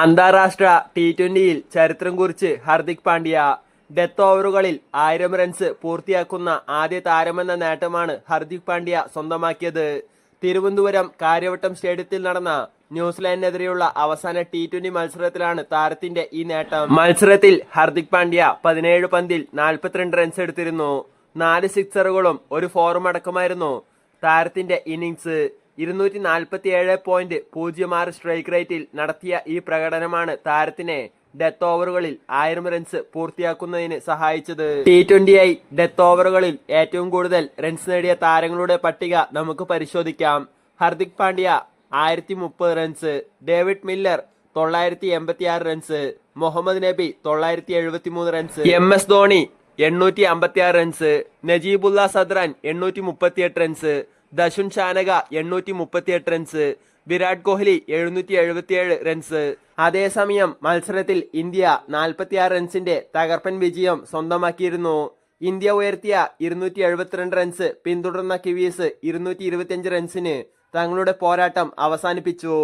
അന്താരാഷ്ട്ര ടി ട്വന്റിയിൽ ചരിത്രം കുറിച്ച് ഹർദിക് പാണ്ഡ്യ. ഡെത്ത് ഓവറുകളിൽ ആയിരം റൺസ് പൂർത്തിയാക്കുന്ന ആദ്യ താരമെന്ന നേട്ടമാണ് ഹർദിക് പാണ്ഡ്യ സ്വന്തമാക്കിയത്. തിരുവനന്തപുരം കാര്യവട്ടം സ്റ്റേഡിയത്തിൽ നടന്ന ന്യൂസിലാൻഡിനെതിരെയുള്ള അവസാന ടി ട്വന്റി മത്സരത്തിലാണ് താരത്തിന്റെ ഈ നേട്ടം. മത്സരത്തിൽ ഹർദിക് പാണ്ഡ്യ പതിനേഴ് പന്തിൽ നാൽപ്പത്തിരണ്ട് റൺസ് എടുത്തിരുന്നു. നാല് സിക്സറുകളും ഒരു ഫോറും അടക്കമായിരുന്നു താരത്തിന്റെ ഇന്നിംഗ്സ് ഇരുന്നൂറ്റി നാൽപ്പത്തി ഏഴ് പോയിന്റ് പൂജ്യം ആറ് സ്ട്രൈക്ക് റേറ്റിൽ നടത്തിയ ഈ പ്രകടനമാണ് താരത്തിനെ ഡെത്ത് ഓവറുകളിൽ ആയിരം റൺസ് പൂർത്തിയാക്കുന്നതിന് സഹായിച്ചത്. ടി ട്വന്റി ഐ ഡെത്ത് ഓവറുകളിൽ ഏറ്റവും കൂടുതൽ റൺസ് നേടിയ താരങ്ങളുടെ പട്ടിക നമുക്ക് പരിശോധിക്കാം. ഹർദിക് പാണ്ഡ്യ ആയിരത്തി മുപ്പത് റൺസ് ഡേവിഡ് മില്ലർ തൊള്ളായിരത്തി എൺപത്തി ആറ് റൺസ് മുഹമ്മദ് നബി തൊള്ളായിരത്തി എഴുപത്തി മൂന്ന് റൺസ് എം എസ് ധോണി എണ്ണൂറ്റി അമ്പത്തി ആറ് റൺസ് നജീബുല്ല സദ്രാൻ എണ്ണൂറ്റി മുപ്പത്തിയെട്ട് റൺസ് ദശുൻ ചാനക എണ്ണൂറ്റി മുപ്പത്തിയെട്ട് റൺസ് വിരാട് കോഹ്ലി എഴുന്നൂറ്റി എഴുപത്തിയേഴ് റൺസ് അതേസമയം മത്സരത്തിൽ ഇന്ത്യ നാൽപ്പത്തിയാറ് റൺസിന്റെ തകർപ്പൻ വിജയം സ്വന്തമാക്കിയിരുന്നു. ഇന്ത്യ ഉയർത്തിയ ഇരുന്നൂറ്റി എഴുപത്തിരണ്ട് റൺസ് പിന്തുടർന്ന കിവീസ് ഇരുന്നൂറ്റി ഇരുപത്തിയഞ്ച് റൺസിന് തങ്ങളുടെ പോരാട്ടം അവസാനിപ്പിച്ചു.